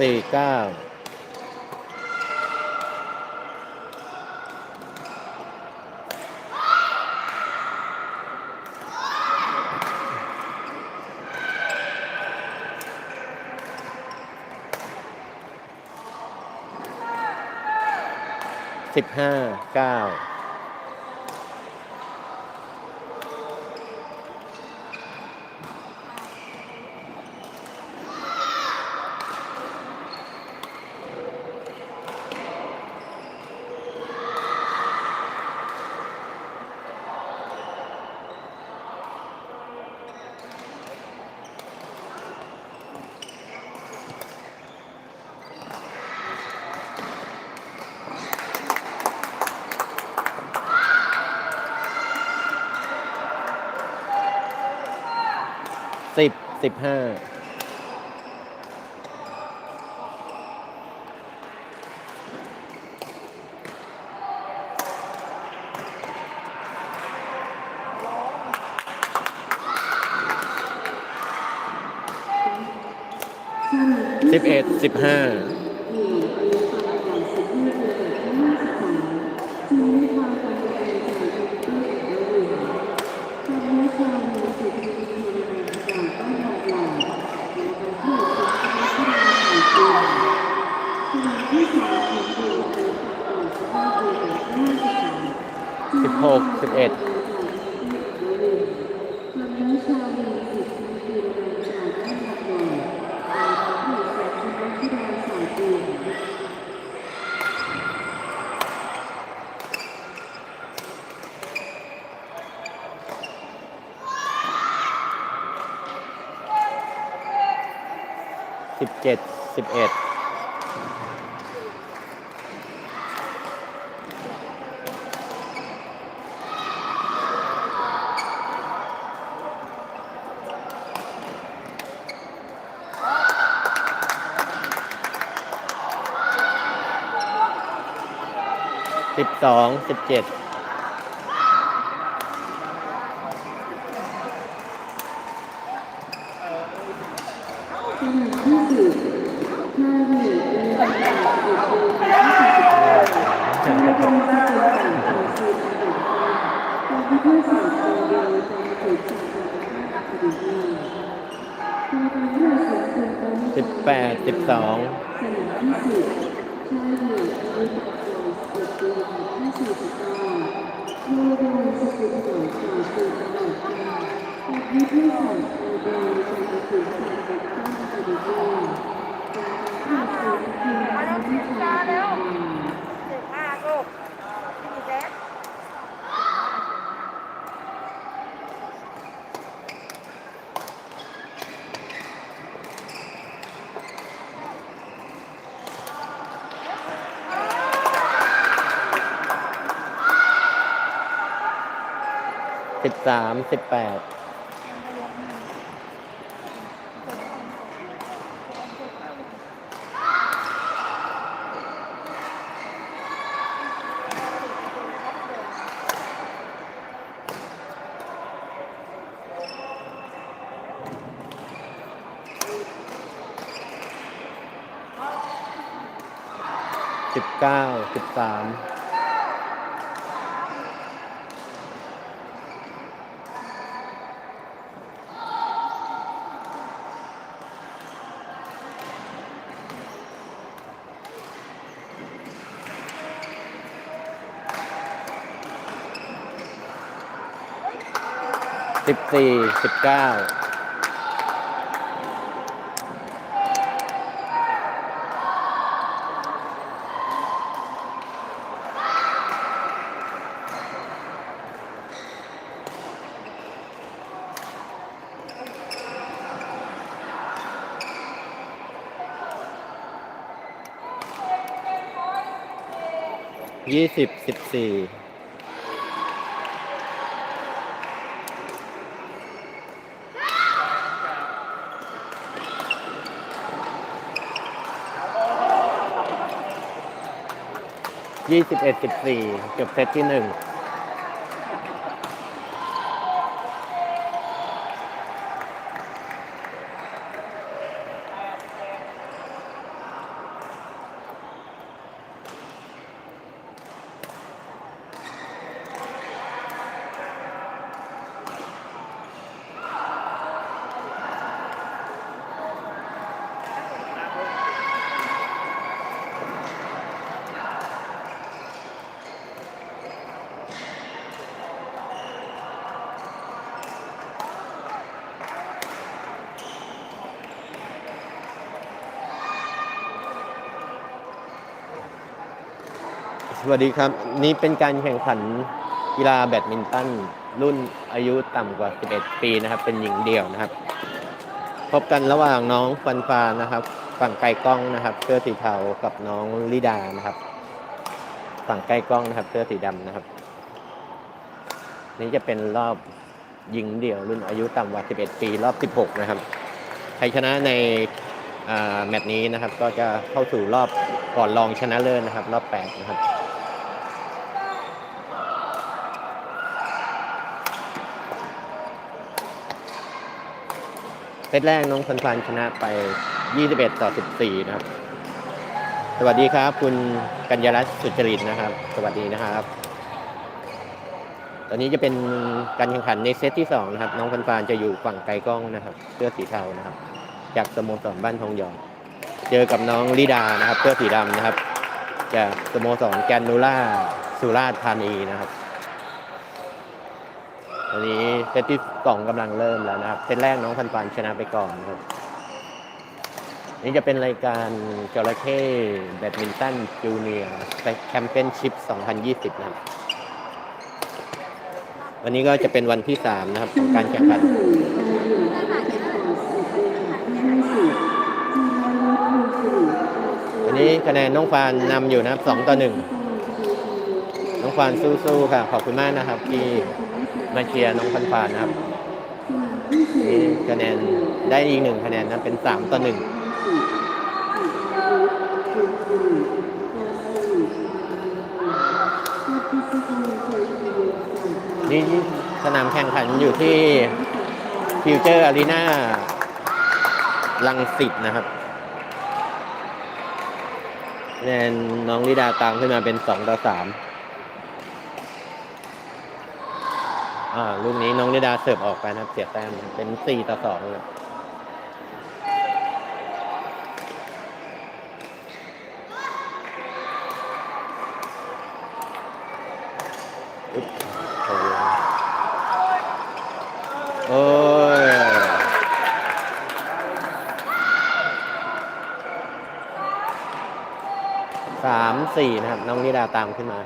สิบสี่เก้าสิบห้าเก้า สิบสิบห้าสิบเอ็ดสิบห้า 16 11 สิบสองสิบเจ็ดสิบแปดสิบสอง Thank you. สิบสามสิบแปดสิบเก้าสิบสาม สิบสี่สิบเก้ายี่สิบสิบสี่ ยี่สิบเอ็ดสิบสี่เกือบเซตที่หนึ่ง สวัสดีครับ นี่เป็นการแข่งขันกีฬาแบดมินตันรุ่นอายุต่ำกว่า 11 ปีนะครับ เป็นหญิงเดี่ยวนะครับ พบกันระหว่างน้องฟันฟานะครับ ฝั่งไกลกล้องนะครับเสื้อสีเทากับน้องลิดานะครับ ฝั่งไกลกล้องนะครับเสื้อสีดำนะครับ นี่จะเป็นรอบหญิงเดี่ยว รุ่นอายุต่ำกว่า 11 ปี รอบ 16 นะครับใครชนะในแมตช์นี้นะครับก็จะเข้าสู่รอบก่อนรองชนะเลิศนะครับ รอบ 8 นะครับ เซตแรกน้องฟันฟันชนะไป 21 ต่อ 14 นะครับ สวัสดีครับคุณกัญญารัตน์สุจริตนะครับ สวัสดีนะครับ ตอนนี้จะเป็นการแข่งขันในเซตที่ 2 นะครับ น้องฟันฟานจะอยู่ฝั่งไกลกล้องนะครับเสื้อสีเทานะครับ จากสโมสรบ้านทองหยอง เจอกับน้องลิดานะครับเสื้อสีดำนะครับ จากสโมสรแกนนูล่าสุราษฎร์ธานีนะครับ ตอนนี้เซตที่สองกำลังเริ่มแล้วนะครับเซตแรกน้องฟันฟันชนะไปก่อนครับ นี่จะเป็นรายการจระเข้แบดมินตันจูเนียร์แชมเปี้ยนชิพ 2020 นะครับ วันนี้ก็จะเป็นวันที่3นะครับของการแข่งขันวันนี้คะแนนน้องฟานนำอยู่นะครับ2ต่อ1น้องฟานสู้ๆค่ะ ขอบคุณมากนะครับที่ มาเชียร์น้องฟันฟานนะครับนี่คะแนนได้อีกหนึ่งคะแนนนะเป็น3ต่อ1นี่สนามแข่งขันอยู่ที่ฟิวเจอร์อารีนาลังสิตนะครับคะแนนน้องลิดาตามขึ้นมาเป็นสองต่อสาม อ่าลูกนี้น้องลิดาเสิร์ฟออกไปนะครับ เสียแต้มเป็นสี่ต่อสองเลยโอ้ยสามสี่นะครับ น้องลิดาตามขึ้นมา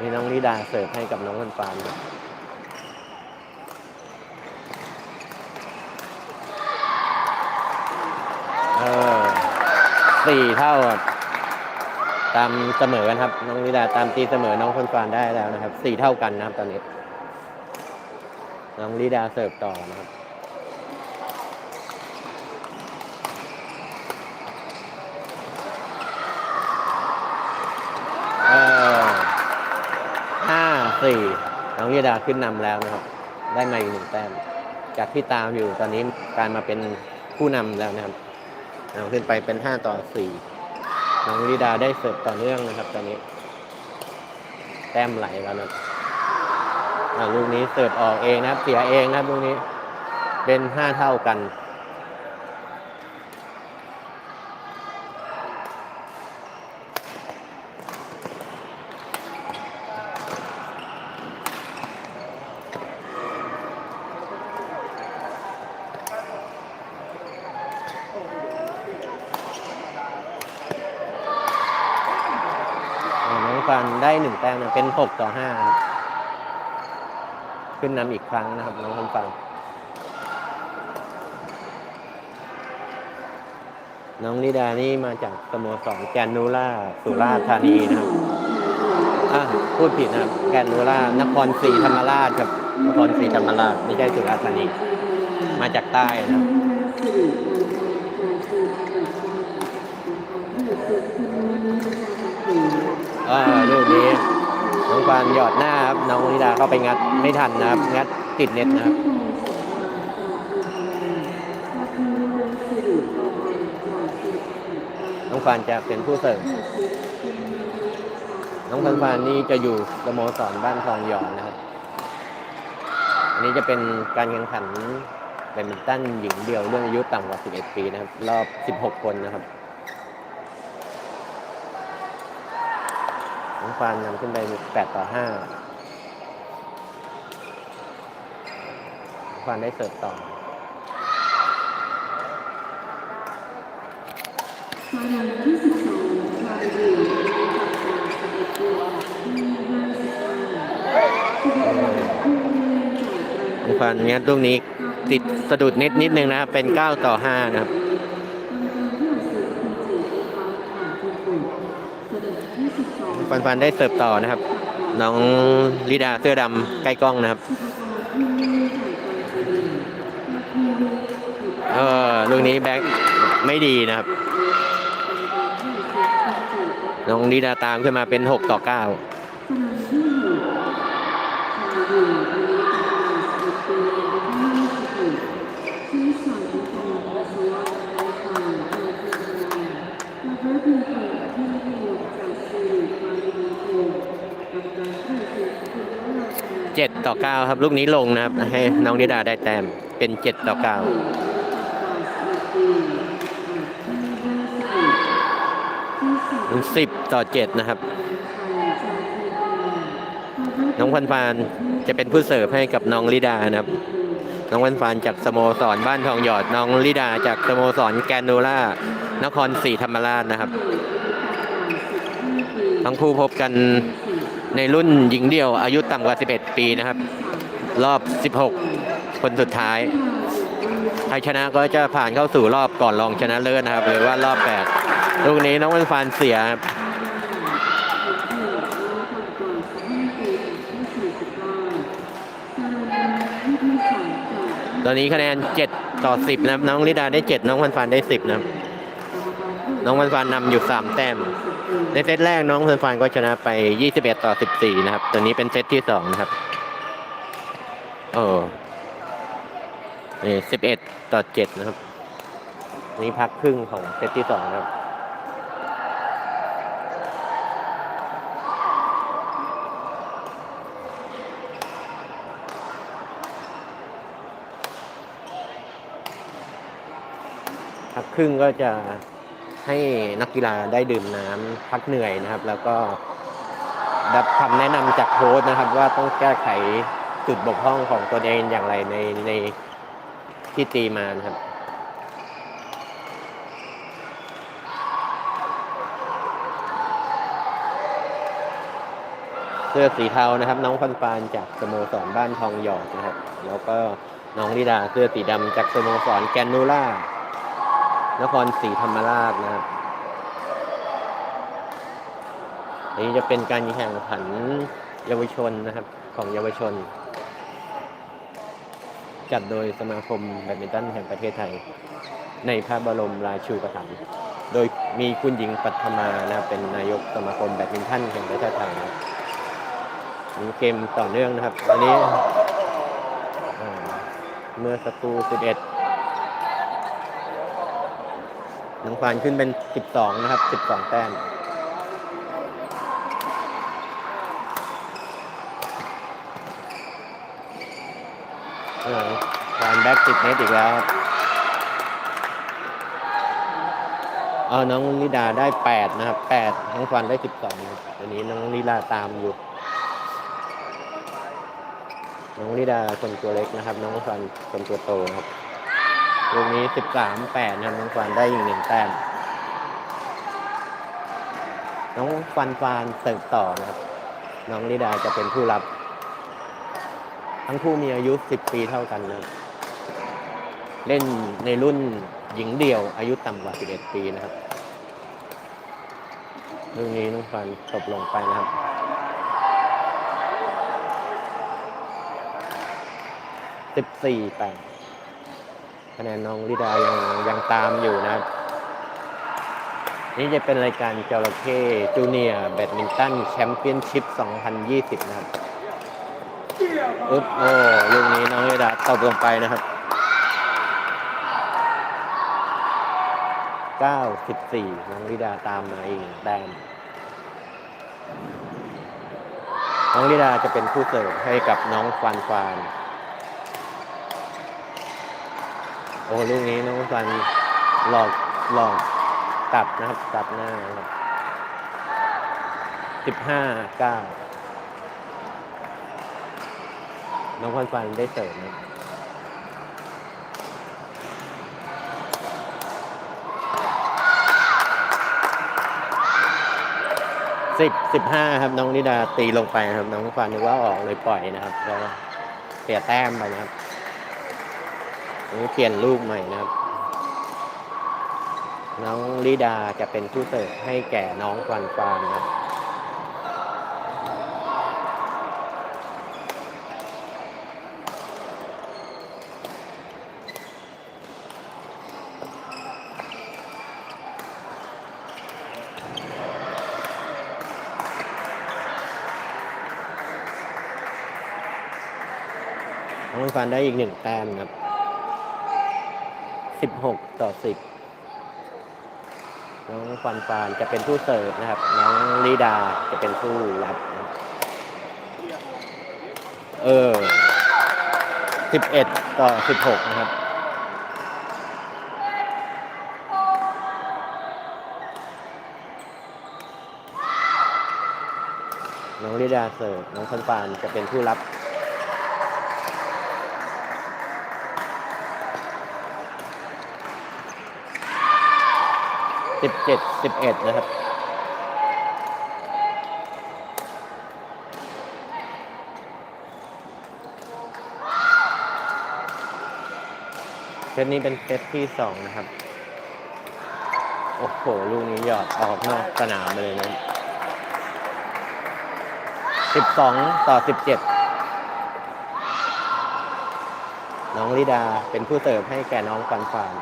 นี่น้องลิดาเสิร์ฟให้กับน้องวันฟานครับ เออสี่เท่าครับตามเสมอกันครับ น้องลิดาตามตีเสมอน้องคนฟานได้แล้วนะครับสี่เท่ากันนะครับตอนนี้ น้องลิดาเสิร์ฟต่อนะครับเออห้าสี่น้องยดาขึ้นนำแล้วนะครับ ได้มาอีกหนึ่งแต้มจากที่ตามอยู่ตอนนี้กลารมาเป็นผู้นำแล้วนะครับ เอาขึ้นไปเป็นห้าต่อสี่น้องลิดาได้เสิร์ฟต่อเนื่องนะครับ ตอนนี้ แต้มไหลแล้วนะลูกนี้เสิร์ฟออกเองนะครับ เสียเองนะครับลูกนี้ เป็นห้าเท่ากัน อ่าน้องฟัน ได้หนึ่งแต้มนะเป็นหกต่อห้าครับขึ้นนำอีกครั้งนะครับน้องคนฟัง น้องลิดานี่มาจากสโมสรแกนนูล่าสุราษฎร์ธานีนะครับอะพูดผิดนะครับแกนนูล่านครศรีธรรมราชครับนครศรีธรรมราชไม่ใช่สุราษฎร์ธานี มาจากใต้นะครับ อ่าลูกนี้น้องฟานหยอดหน้าครับน้องลิดาเข้าไปงัดไม่ทันนะครับงัดติดเน็ตนะครับน้องฟานจะเป็นผู้เสิร์ฟน้องฟันฟานนี่จะอยู่สโมสรบ้านทองหยอนนะครับ อันนี้จะเป็นการแข่งขันแบดมินตันหญิงเดียวเรื่องอายุต่ำกว่า 11 ปีนะครับ รอบ 16 คนนะครับ น้องฟานนำขึ้นไป8ต่อ5ฟานได้เสิร์ฟต่อฟานันที่12ฟาดิวน้องฟันเนี้ยลูกนี้ติดสะดุดนิดนิดนึงนะเป็น 9 ต่อ 5 นะครับ ฟันฟันได้เสิร์ฟต่อนะครับ น้องลิดาเสื้อดำใกล้กล้องนะครับเออลูกนี้แบ็คไม่ดีนะครับ น้องลิดาตามขึ้นมาเป็น 6 ต่อ 9 เจ็ดต่อเก้าครับลูกนี้ลงนะครับ ให้น้องนิดาได้แต้มเป็นเจ็ดต่อเก้าสิบต่อเจ็ดนะครับ น้องพันฟานจะเป็นผู้เสิร์ฟให้กับน้องลิดานะครับ น้องพันฟานจากสโมสรบ้านทองหยอด น้องลิดาจากสโมสรแกนโนล่านครศรีธรรมราชนะครับ ทั้งคู่พบกัน ในรุ่นหญิงเดี่ยวอายุต่ำกว่า 11 ปีนะครับ รอบ 16 คนสุดท้ายใครชนะก็จะผ่านเข้าสู่รอบก่อนรองชนะเลิศนะครับ หรือว่ารอบ 8 ลูกนี้น้องวันฟานเสียครับตอนนี้คะแนน 7 ต่อ 10 นะครับ น้องลิดาได้ 7 น้องวันฟานได้ 10 นะครับ น้องวันฟานนำอยู่ 3 แต้ม ในเซตแรกน้องฟิร์นฟานก็ชนะไป 21 ต่อ 14 นะครับ ตัวนี้เป็นเซตที่ 2 นะครับ โอ้นี่11 ต่อ 7 นะครับ นี่พักครึ่งของเซตที่ 2 นะครับพักครึ่งก็จะ ให้นักกีฬาได้ดื่มน้ำพักเหนื่อยนะครับ แล้วก็รับคำแนะนำจากโค้ชนะครับ ว่าต้องแก้ไขจุดบกพร่องของตัวเองอย่างไรในในที่ตีมานะครับเสื้อสีเทานะครับ น้องฟันฟานจากสโมสรบ้านทองหยอดนะครับ แล้วก็น้องลิดาเสื้อสีดำจากสโมสรแกนนูล่า นครศรีธรรมราชนะครับอันนี้จะเป็นการแข่งขันเยาวชนนะครับ ของเยาวชน จัดโดยสมาคมแบดมินตันแห่งประเทศไทย ในพระบรมราชูปถัมภ์โดยมีคุณหญิงปัทมานะครับเป็นนายกสมาคมแบดมินตันแห่งประเทศไทยนะมีเกมต่อเนื่องนะครับอันนี้เมื่อสักครู่11 น้องฟานขึ้นเป็น 12 นะครับ 12 แต้มเออฟานแบ็กติดเน็ตอีกแล้วเออน้องนิดาได้ 8 นะครับ 8 น้องฟานได้ 12ครับอันนี้น้องนิดาตามอยู่ น้องนิดาคนตัวเล็กนะครับ น้องฟานคนตัวโตนะครับ ลูกนี้13 8นะครับน้องฟานได้อีกหนึ่งแต้มน้องฟันฟานเสิร์ฟต่อนะครับ น้องลิดาจะเป็นผู้รับ ทั้งคู่มีอายุ10ปีเท่ากันนะเล่นในรุ่นหญิงเดี่ยว อายุต่ำกว่า11ปีนะครับลูกนี้น้องฟันตบลงไปนะครับ14 8 คะแนนน้องลิดายังยังตามอยู่นะครับ นี่จะเป็นรายการจระเข้จูเนียแบดมินตันแชมเปี้ยนชิพ 2020 นะครับอึ๊บโอ้ลูกนี้น้องลิดาตบลงไปนะครับ 94 น้องลิดาตามมาอีกหนึ่งแต้มน้องลิดาจะเป็นผู้เสิร์ฟให้กับน้องฟานฟาน โอ้ลูกนี้น้องฟันหลอกหลอกตัดนะครับตัดหน้านะครับสิบห้าเก้าน้องฟันฟันได้เสริมนะสิบสิบห้าครับน้องนิดาตีลงไปครับ น้องฟันนึกว่าออกเลยปล่อยนะครับก็เสียแต้มไปนะครับ เปลี่ยนลูกใหม่นะครับ น้องลิดาจะเป็นผู้เสิร์ฟให้แก่น้องฟันฟานนะครับน้องฟันได้อีกหนึ่งแต้มครับ สิบหกต่อสิบน้องฟันฟานจะเป็นผู้เสิร์ฟนะครับ น้องลีดาจะเป็นผู้รับ เออสิบเอ็ดต่อสิบหกนะครับน้องลีดาเสิร์ฟน้องฟันฟานจะเป็นผู้รับ สิบเจ็ดสิบเอ็ดนะครับเซตนี้เป็นเซตที่สองนะครับ โอ้โห ลูกนี้หยอดออกนอกสนามไปเลยนะสิบสองต่อสิบเจ็ดน้องลิดาเป็นผู้เสิร์ฟให้แก่น้องฟันฟาน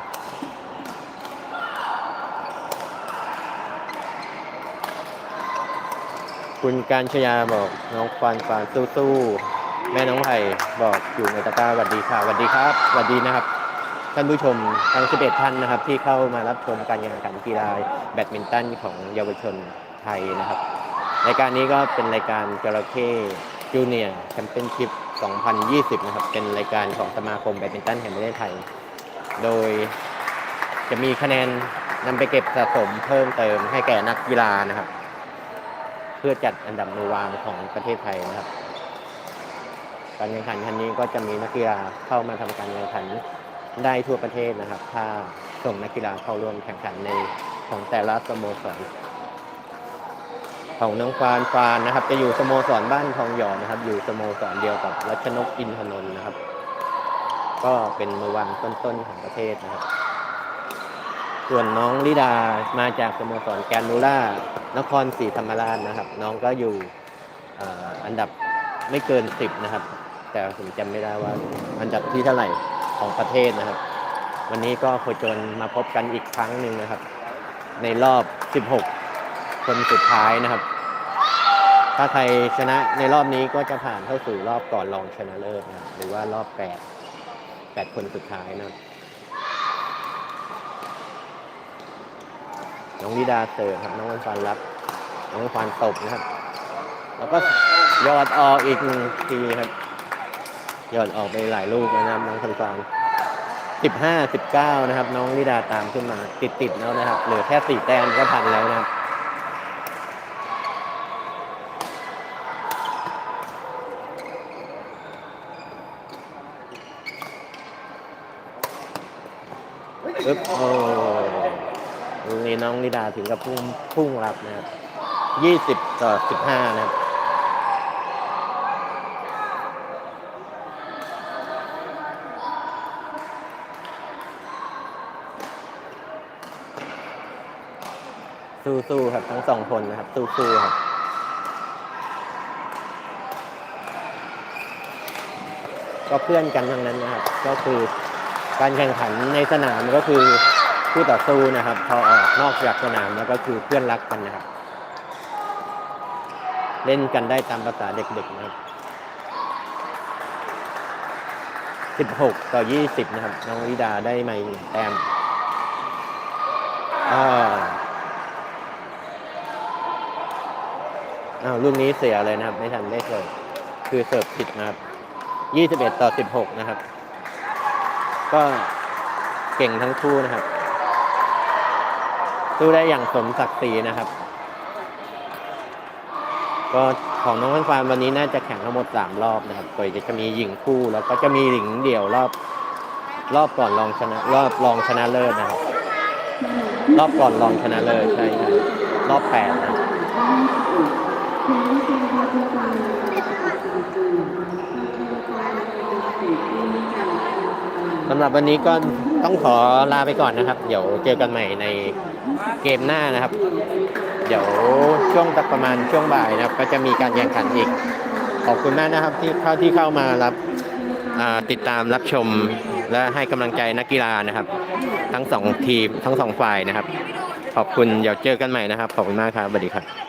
คุณการชยาบอกน้องฟานฟานสู้ๆแม่น้องไผ่บอกอยู่ในตะกร้าสวัสดีค่ะสวัสดีครับสวัสดีนะครับ ท่านผู้ชมทั้ง 11 ท่านนะครับ ที่เข้ามารับชมการแข่งขันกีฬาแบดมินตันของเยาวชนไทยนะครับรายการนี้ก็เป็นรายการจระเข้จูเนียร์แชมเปี้ยนชิพ 2020 นะครับ เป็นรายการของสมาคมแบดมินตันแห่งประเทศไทย โดยจะมีคะแนนนำไปเก็บสะสมเพิ่มเติมให้แก่นักกีฬานะครับ เพื่อจัดอันดับมือวางของประเทศไทยนะครับ การแข่งขันครั้งนี้ก็จะมีนักกีฬาเข้ามาทำการแข่งขันได้ทั่วประเทศนะครับ ถ้าส่งนักกีฬาเข้าร่วมแข่งขันในของแต่ละสโมสรของน้องฟานฟานนะครับ จะอยู่สโมสรบ้านทองหยอดนะครับ อยู่สโมสรเดียวกับรัชนกอินทนนท์นะครับ ก็เป็นมือวางต้นๆของประเทศนะครับ ส่วนน้องลิดามาจากสโมสรแกนนูล่านครศรีธรรมราชนะครับ น้องก็อยู่อันดับไม่เกินสิบนะครับ แต่ผมจำไม่ได้ว่าอันดับที่เท่าไหร่ของประเทศนะครับ วันนี้ก็โคจรมาพบกันอีกครั้งหนึ่งนะครับ ในรอบ 16 คนสุดท้ายนะครับ ถ้าใครชนะในรอบนี้ก็จะผ่านเข้าสู่รอบก่อนรองชนะเลิศนะครับหรือว่ารอบแปดแปดคนสุดท้ายนะครับ น้องลิดาเสิร์ฟครับน้องวันฟันรับ น้องวันฟันตบนะครับ แล้วก็ยอดออกอีกหนึ่งทีครับยอดออกไปหลายลูกนะครับน้องฟันฟันสิบห้าสิบเก้านะครับ น้องลิดาตามขึ้นมาติดติดแล้วนะครับเหลือแค่สี่แต้มก็พันแล้วนะครับปึ๊บโอ้ นี้น้องนิดาถึงกับพุ่งพุ่งรับนะครับยี่สิบต่อสิบห้านะครับสู้ๆครับทั้งสองคนนะครับ สู้ๆครับก็เพื่อนกันทั้งนั้นนะครับ ก็คือการแข่งขันในสนามก็คือ คู่ต่อสู้นะครับพอออกนอกจากสนามแล้วก็คือเพื่อนรักกันนะครับ เล่นกันได้ตามภาษาเด็กๆนะครับ16 ต่อ 20 นะครับ น้องวิดาได้มาอีกหนึ่งแต้มอ้าวอ้าวลูกนี้เสียเลยนะครับ ไม่ทันได้เสิร์ฟคือเสิร์ฟผิดนะครับ 21 ต่อ 16 นะครับ ก็เก่งทั้งคู่นะครับ สู้ได้อย่างสมศักดิ์ศรีนะครับ ก็ของน้องฟันฟานวันนี้น่าจะแข่งทั้งหมด3รอบนะครับโดยจะมีหญิงคู่แล้วก็จะมีหญิงเดี่ยวรอบ รอบก่อนรองชนะ รอบรองชนะเลิศนะครับ รอบก่อนรองชนะเลิศใช่ครับรอบแปดนะครับ สำหรับวันนี้ก็ต้องขอลาไปก่อนนะครับ เดี๋ยวเจอกันใหม่ในเกมหน้านะครับ เดี๋ยวช่วงประมาณช่วงบ่ายนะครับ ก็จะมีการแข่งขันอีก ขอบคุณมากนะครับที่เข้าที่เข้ามารับติดตามรับชมและให้กำลังใจนักกีฬานะครับ ทั้งสองทีมทั้งสองฝ่ายนะครับ ขอบคุณเดี๋ยวเจอกันใหม่นะครับ ขอบคุณมากครับสวัสดีครับ